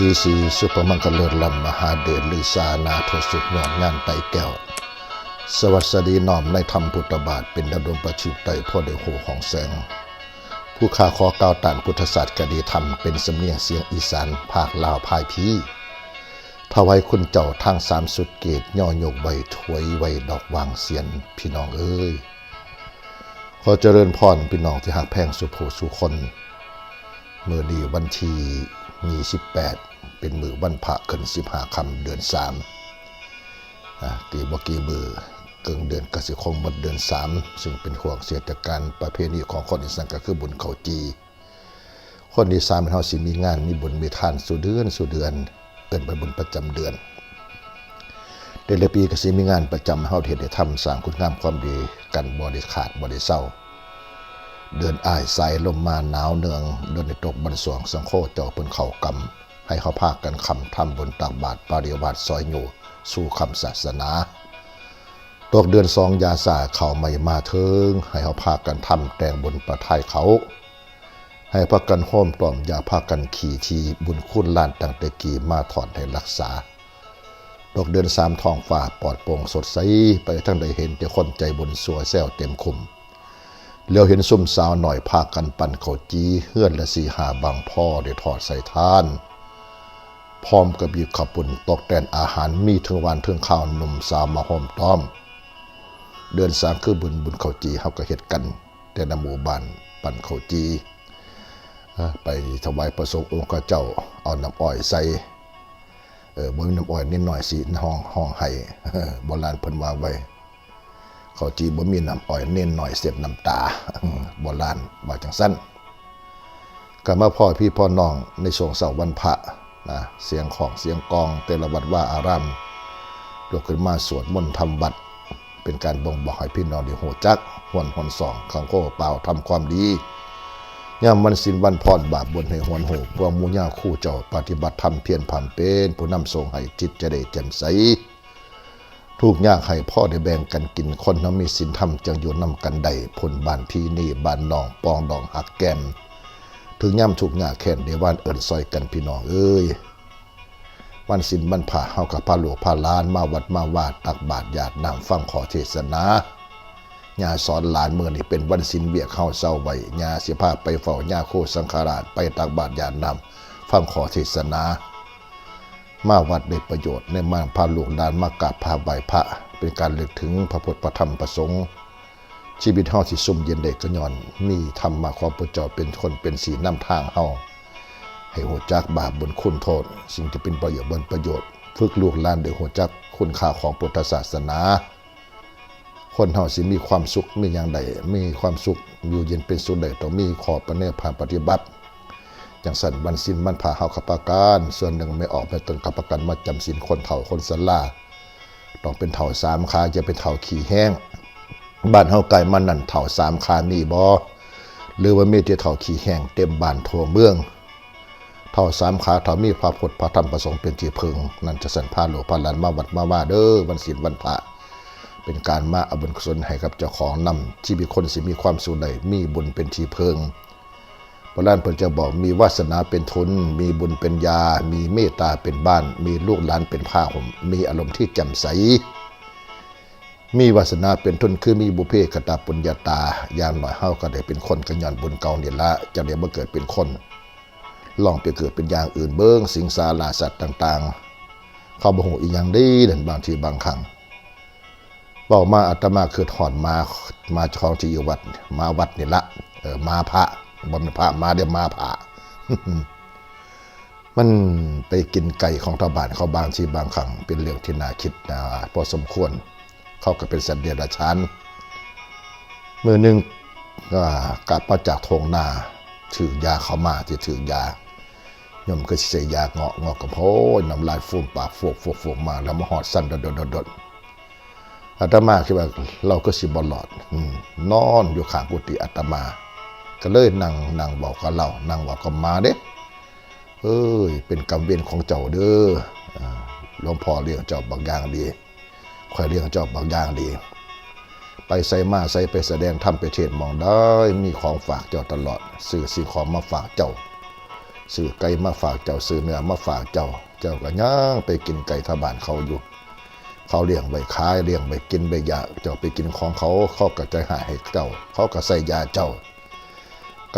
สีสีสุปมังกเลิศลำมหาเดชลือสานาทสุดงอนงานไตแก้ว สวัสดีน้อมในธรรมพุทธบาทเป็นดำรงประชุมไตพ่อเดโหของแสง ผู้ข้าขอก้าวตานพุทธศาสตร์กดีธรรมเป็นสำเนียงเสียงอีสานภาคลาวภายพีถวายคุณเจ้าทางสามสุดเกตย่อยกใบถวยไว้ดอกวางเสียนพี่น้องเอ้ยขอเจริญพรพี่น้องที่หักแพงสุโภสุคน เมื่อดีวันที่ ยี่สิบแปดเป็นมือวันพระขึ้นสิบห้าคำเดือนสามอ่าตีบกีมือเกิงเดือนกสิคงหมดเดือนสามซึ่งเป็นห่วงเศรษฐกการประเพณีของคนอีสานก็คือบุญเขาจี คนอีสานเป็นเฮาสิมีงานมีบุญมีทานสู่เดือนสู่เดือนเอิ้นเป็นบุญประจำเดือนเดือนละปีกสิมีงานประจำเฮาเฮ็ดได้ทำสร้างคุณงามความดีกันบ่ได้ขาดบ่ได้เศร้า เดือนอ้ายใสลมมาหนาวเนืองเดือนในตกบันสวงสังโฆเจ้าเปิ้นเขากำให้เขาพากันคำทำบนตักบาทปาริวัติซอยอยู่สู่คำศาสนา ตกเดือนสองยาสาเขาไม่มาเทิง ให้เขาพากันทำแต่งบนประทายเขา ให้พากันโฮมตอมอย่าพากันขี่ทีบุญคุณล้านตั้งแต่กี่มาถอนให้รักษาดอกเดือนสามทองฝ่าปลอดโปร่งสดใส ไปทั้งได้เห็นแต่คนใจบุญสัวแซวเต็มคุม เลี้ยวเห็นซุ่มสาวหน่อยพากันปั่นเขาวจีเฮือนและสีหาบางพ่อได้ทอดใส่ท่าน พร้อมกับหยิบขับปุ่นตกแต่นอาหารมีถึงวันถึงข้าวหนุ่มสาวมาหอมต้อม เดือนสามคือบุญบุญเขาวจีเฮาก็เฮ็ดกัน แต่ละหมู่บ้านปั่นเขาวจีไปถวายประสงค์องค์เจ้าเอาน้ำอ้อยใส่เออบ่มีน้ำอ้อยนิดหน่อยสิห้องห้องให้โบราณเพิ่นว่าไว้ เขาวจีบ่มีน้ำอ้อยเน้นหน่อยเสียบน้ำตาโบราณว่าจังสั้นก็มาพ่อพี่พ่อน้องในช่วงเสาร์วันพระนะเสียงของเสียงกองแต่ละวัดว่าอารามลกขึ้นมาสวดมนต์ทำบัตรเป็นการบ่งบอกให้พี่น้องได้โหจักหวนหวนสองขังโคเปล่าทำความดีย่ามมันสินวันพรบาปบนให้หวนโหพวกหมูย่าคู่เจ้าปฏิบัติธรรมเพียรผ่ำเป็นผู้นำทรงให้จิตจะได้แจ่มใส ทุกยากให้พ่อได้แบ่งกันกินคนน้ำมีสินธรรมจังอยู่นำกันใดผลบานพี่นี่บานน้องปองดองหักแกม ถึงย่ำทุกยากแค้นเดวานเอิญซอยกันพี่น้องเอ้ยวันสินบันผ่าเฮากับพาหลวงพาล้านมาวัดมาวาดตักบาทญาตินำฟังขอเทศนาญาสอนหลานเมื่อนี่เป็นวันสินเบียกเฮาเศร้าไว้ญาเสียภาพไปเฝ้าญาโคสังฆราชไปตักบาทญาตินำฟังขอเทศนา มาวัดได้ประโยชน์ในมาพาลูกหลานมากราบพาไหว้พระ เป็นการเลึกถึงพระพุทธธรรมพระสงฆ์ชีวิตเฮาสิสุ่มเย็นเด็กก็ย้อน มีธรรมมาความประจ้าเป็นคนเป็นสีน้ำทางเฮาให้หัวจักบาปบนคุณโทษ สิ่งที่เป็นประโยชน์บนประโยชน์ ฝึกลูกหลานโดยหัวจักคุณค่าของพุทธศาสนา คนเฮาสิมีความสุขมีอย่างใดมีความสุขอยู่เย็นเป็นสุขใดต้องมีขอบประเนยผ่านปฏิบัติ จังสันวันสินมันผ่าเฮาขับประกัน ส่วนหนึ่งไม่ออกไปตนขับประกันมาจำสินคนเฒ่าคนสลาต้องเป็นเฒ่าสามขาจะเป็นเฒ่าขี่แห้ง บ้านเฮาไก่มันนั่นเฒ่าสามขามีบ่หรือว่ามีแต่เฒ่าขี่แห้งเต็มบ้านทั่วเมืองเฒ่าสามขาเฒ่ามีพระพุทธพระธรรมประสงค์เป็นที่พึง นั่นจะสันพาโลกพาหลานมาวัดมาว่าเด้อวันศีลวันพระเป็นการมาอบุญกุศลให้กับเจ้าของนำชีวิตคนสิมีความสุขใดมีบุญเป็นที่พึง โบราณเพิ่นจะบอกมีวาสนาเป็นทุน มีบุญเป็นยา มีเมตตาเป็นบ้าน มีลูกหลานเป็นผ้าห่มมีอารมณ์ที่แจ่มใส มีวาสนาเป็นทุนคือมีบุพเพกตาปุญญาตาอย่างหน่อยเฮาก็ได้เป็นคนกันย้อนบุญเก่าเนี่ละจะเรียกว่าเกิดเป็นคน ลองไปเกิดเป็นอย่างอื่นเบิ้งสิงสาราสัตว์ต่างๆ เขาบ่ฮู้อีหยังดีเด่นบางทีบางครั้งบอกมาอาตมาคือถอนมามาของที่อยู่วัดมาวัดนี่ละเออมาพระ บ่แมันพระมาเดี๋ยวมาพระมันไปกินไก่ของชาวบ้านเขาบางทีบางครั้งเป็นเรื่องที่น่าคิดนะพอสมควร เขาก็เป็นสัตว์เดรัจฉานมือหนึ่งก็กลับมาจากทงนาถือยาเขามาที่ถือยาโยมก็ใส่ยาเงาะเงาะกับโพยน้ำลายฟูมปากฟกฟกฟกมาแล้วมาหอดสั้นดดดดดอาตมาคิดว่าเราก็สิบอลอดอืมนอนอยู่ข้างกุฏิอาตมา ก็เลยนั่งนั่งบอกกับเรานั่งบอกกับมาเด้เอ้ยเป็นกรรมเวรของเจ้าเด้อหลวงพ่อเลี้ยงเจ้าบางอย่างดีคอยเลี้ยงเจ้าบางอย่างดี ไปใส่มาใส่ไปแสดงทำไปเทศมองได้ มีของฝากเจ้าตลอดสื่อสิ่งของมาฝากเจ้าซื้อไก่มาฝากเจ้าซื้อเนื้อมาฝากเจ้า เจ้าก็ย่างไปกินไก่ทบานเขาอยู่ เขาเลี้ยงไว้ขายเลี้ยงไว้กินไว้ยาเจ้าไปกินของเขาเขาก็ใจหายให้เจ้า เขาก็ใส่ยาเจ้า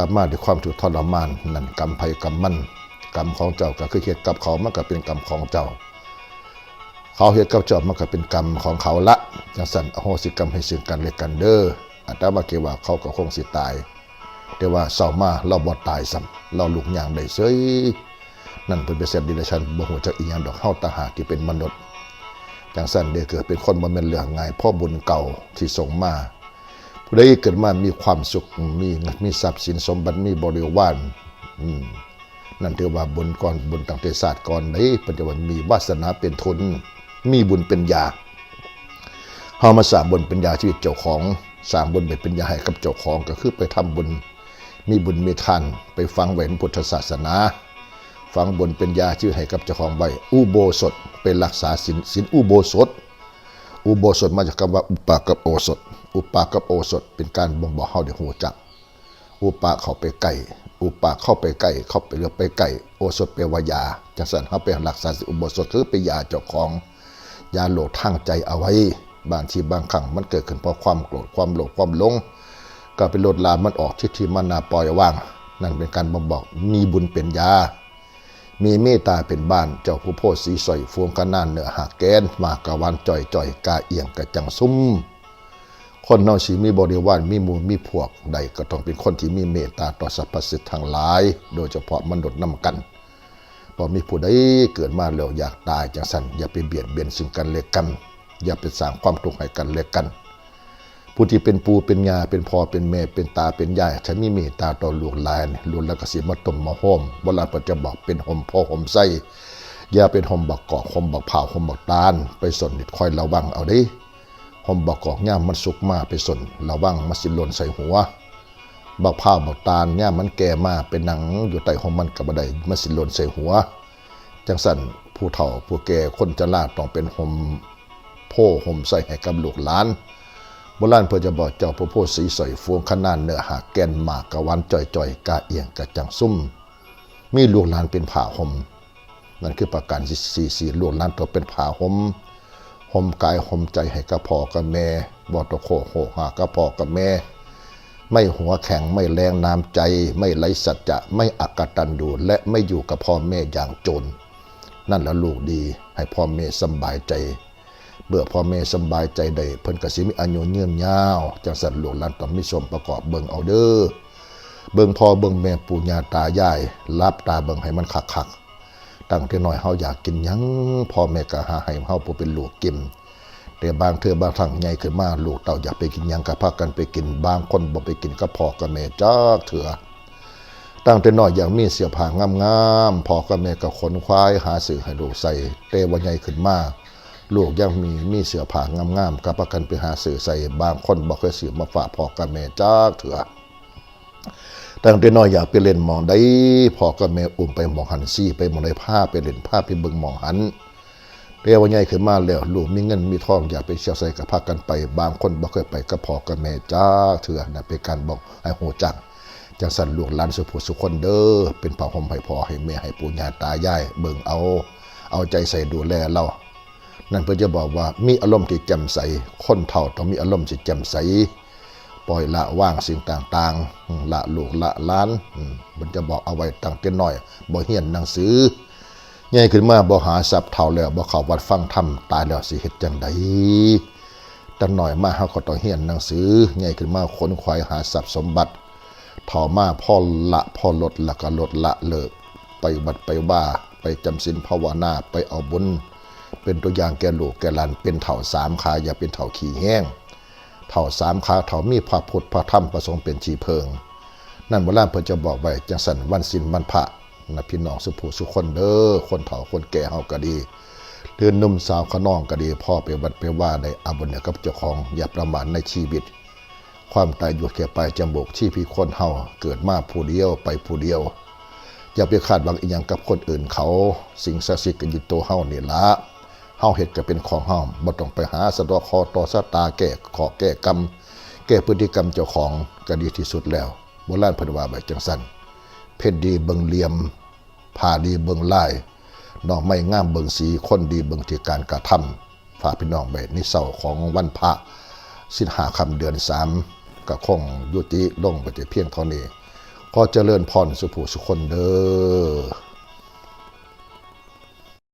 กลับมาด้วยความทุกทรมานนั่นกรรมภัยกรรมมันกรรมของเจ้าก็คือเหตุกับเขามันก็เป็นกรรมของเจ้า เขาเหตุกับเจ้ามันก็เป็นกรรมของเขาละจังสันอโหสิกรรมให้ซึ่งกันและกันเด้ออาตมาเกว่าเขาก็คงสิตาย แต่ว่าเศร้ามาเราบ่ตายซ้ำเราลุกอย่างได้เสยนั่นเป็นเปรเซ็นต์ดิเรชันบ่ฮู้จักอีหยังดอกเฮาตาหากที่เป็นมนุษย์จังสันเด้เกิดเป็นคนบ่แม่นเรื่องง่ายพ่อบุญเก่าที่ส่งมา ผู้ใดเกิดมามีความสุขมีมีทรัพย์สินสมบัติมีบริวารนั่นถือว่าบุญก่อนบุญตั้งแต่ศาสตร์ก่อนนี้ปัจจุบันมีวาสนาเป็นทุน มีบุญเป็นยาเฮามาสร้างบุญเป็นยาชีวิตเจ้าของสร้างบุญเป็นยาให้กับเจ้าของก็คือไปทำบุญ มีบุญมีทานไปฟังแหวนพุทธศาสนาฟังบุญเป็นยาชื่อให้กับเจ้าของไว้อุโบสถเป็นรักษาศีลศีลอุโบสถ อุโบสถมาจากคำว่าอุปากับโอสถ อุปากับโอสถเป็นการบ่งบอกเฮาได้หูจัก อุปาเข้าไปใกล้อุปาเข้าไปใกล้เข้าไปเรือไปใกล้โอสถแปวายาจังสันเฮาไปรักษาศีลอุโบสถคือไปยาเจ้าของยาโลดทางใจเอาไว้บางทีบางครั้งมันเกิดขึ้นเพราะความโกรธความโลภความหลงก็ไปลดลามมันออกทิฏฐิมันนาปล่อยวาง นั่นเป็นการบ่งบอกมีบุญเป็นยา มีเมตตาเป็นบ้านเจ้าผู้โพสีสอยฟวงกระนานเนื้อหากแกนมากกะวันจ่อยจ่อยกาเอียงกะจังซุ่ม คนเนาสีมีบริวารมีมูมีพวกใดก็ต้องเป็นคนที่มีเมตตาต่อสรรพสิ่งทั้งหลาย โดยเฉพาะมนุษย์นำกันพอมีผู้ใดเกิดมาแล้วอยากตายจังสันอย่าไปเบียดเบียนซึ่งกันและกัน อย่าไปสร้างความทุกข์ให้กันและกัน ผู้ที่เป็นปูเป็นยาเป็นพ่อเป็นแม่เป็นตาเป็นยายฉันมีเมตตาต่อลูกหลานลูกแล้วก็สิมาต้มมาโฮมโบราณเพิ่นจะบอกเป็นหอมพ่อหอมไส้อย่าเป็นหอมบักกอกหอมบักเผาหอมบักตาลไปสนนิดคอยระวังเอาดิ หอมบักกอกย่ามมันสุกมาไปสนระวังมันสิหล่นใส่หัวบักเผาบักตาลย่ามมันแก่มาเป็นหนังอยู่ใต้หอมมันกับบันไดมันสิหล่นใส่หัว จังสันผู้เฒ่าผู้แก่คนจะลาต้องเป็นหอมโพ่หอมใส่ให้กับลูกหลานโบราณเพื่อจะบอกเจ้าพระโพสีสอยฟวงขนานเนื้อหาแกนหมากกะวันจ่อยจ่อยกาเอียงกะจังซุ่ม มีลูกหลานเป็นผ่าห่มนั่นคือประการสี่สี่ลูกหลานตัวเป็นผ่าห่ม ห่มกายห่มใจให้กับพ่อกับแม่บอตโคโหหากับพ่อกับแม่ ไม่หัวแข็งไม่แรงน้ำใจ ไม่ไร้สัจจะไม่อักตันดูและไม่อยู่กับพ่อแม่อย่างจน นั่นแหละลูกดีให้พ่อแม่สบายใจเบื่อพ่อแม่สบายใจได้เพิ่นก็สิมีอายุยืนยาวจังสันหลวงลานต้องมีสมประกอบเบิ่งเอาเด้อเบิ่งพ่อเบิ่งแม่ปู่ย่าตายายรับตาเบิ่งให้มันคักๆ ตั้งแต่น้อยเฮาอยากกินยังพ่อแม่ก็หาให้เฮาผู้เป็นลูกกิน แต่บางเทื่อบางครั้งใหญ่ขึ้นมาลูกเต้าอยากไปกินยังก็พากันไปกิน บางคนบ่ไปกินก็พ่อกับแม่จักเถื่อตั้งแต่น้อยอยากมีเสื้อผ้างามๆพ่อกับแม่ก็ขนควายหาซื้อให้ลูกใส่แต่ว่าใหญ่ขึ้นมาลูกยังมีมีเสื้อผ้างามๆกับประกันไปหาซื้อใส่บางคนบอกเคยซื้อมาฝากพ่อกับแม่จักเถื่อ ตั้งแต่น้อยอยากไปเล่นมองได้พ่อกับแม่อุ้มไปมองหันซี่ไปมองในผ้าไปเล่นผ้าไปเบิ่งมองหันเรียกว่าใหญ่ขึ้นมาแล้วลูกมีเงินมีทองอยากไปเชียวใส่กับพากันไป บางคนบอกเคยไปกับพ่อกับแม่จักเถื่อนะเป็นการบอกให้หูจักจังสันลูกหลานสุผู้สุคนเด้อเป็นผ้าห่มให้พ่อให้แม่ให้ปู่ย่าตายายเบิ่งเอา เอาใจใส่ดูแลเรานั่นเพื่อจะบอกว่ามีอารมณ์ที่แจ่มใส คนเฒ่าต้องมีอารมณ์ที่แจ่มใส ปล่อยละว่างสิ่งต่างๆ ละลูกละล้าน มันจะบอกเอาไว้ตั้งแต่น้อยบ่เฮียนหนังสือใหญ่ขึ้นมาบ่หาทรัพย์เท่าแล้วบ่เข้าวัดฟังธรรมตายแล้วสิเฮ็ดจังไดแต่น้อยมาเฮาก็ต้องเฮียนหนังสือใหญ่ขึ้นมาขนขวายหาทรัพย์สมบัติเท่ามาพ่อละพ่อลดละก็ลดละเลิก ไปบัดไปว่าไปจำศีลภาวนาไปเอาบุญเป็นตัวอย่างแก่ลูกแก่หลานเป็นเถ่าสามขาอย่าเป็นเถ่าขี้แห้ง เถ่าสามขาเถ่ามีพระพุทธพระธรรมประสงค์เป็นชีเพิง นั่นโบราเพิ่นจะบอกไว้จังสันวันสินวันพระนะพี่น้องสุผู้สุคนเด้อคนเฒ่าคนแก่เฮาก็ดีเดือนหนุ่มสาวขน้องก็ดีพ่อไปวัดไปว่าในอาบุญเนี่ยกับเจ้าของอย่าประมาทในชีวิต ความตายอยู่แค่ปลายจมูกที่พี่คนเฮาเกิดมาผู้เดียวไปผู้เดียว อย่าไปคาดหวังอีกอย่างกับคนอื่นเขา สิ่งศักดิ์สิทธิ์ก็อยู่ตัวเฮานี่ละ เฮาเฮ็ดก็เป็นของเฮาบ่ต้องไปหาสะดอกคอต่อสะตาแก้ขอแก้กรรม แก้พฤติกรรมเจ้าของก็ดีที่สุดแล้วโบราณเพิ่นว่าไว้จังซั่นเพชรดีเบิ่งเหลี่ยมพาดีเบิงลายน้องไม่งามเบิงสีคนดีเบิงที่การกระทำฝากพี่น้องไปนิเศร้าของวันพระสินหาคำเดือนสามก็คงยุติลงไปแต่เพียงเท่านี้ขอเจริญพรสุภูสุคนเด้อ